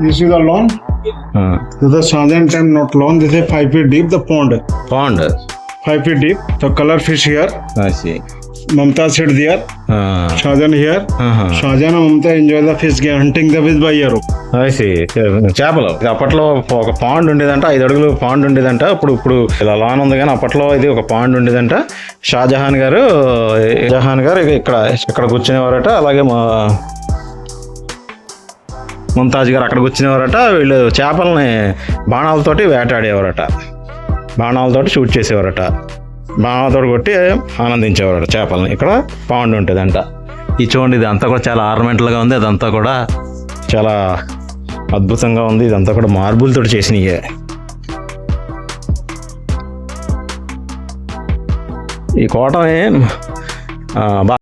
You see the lawn? This is the Shahjahan time not lawn. This is five feet deep. The pond, pond five feet deep. The color fish here. Mamta sit there. Shahjahan here. Shahjahan and Mamta enjoy the fish game, hunting the fish by arrow. చేపలు అప్పట్లో ఒక pond ఉండేదంట ఐదు అడుగులు pond ఉండేదంట. ఇప్పుడు ఇప్పుడు ఇలా lawn ఉంది కానీ అప్పట్లో ఇది ఒక పాండ్ ఉండేదంట. షాజహాన్ గారు షాజహాన్ గారు ఇక్కడ ఇక్కడ కూర్చునేవారట. అలాగే మా ముంతాజ్ గారు అక్కడ కూర్చునేవారట. వీళ్ళు చేపల్ని బాణాలతోటి వేటాడేవారట. బాణాలతోటి షూట్ చేసేవారట. బాణాలతోటి కొట్టి ఆనందించేవారట చేపల్ని. ఇక్కడ పాండ్ ఉంటుందంట. ఈ చూడండి ఇది అంతా కూడా చాలా ఆర్నమెంటల్గా ఉంది అదంతా కూడా. చాలా అద్భుతంగా ఉంది ఇదంతా కూడా మార్బుల్ తోటి చేసినయే. ఈ కోటని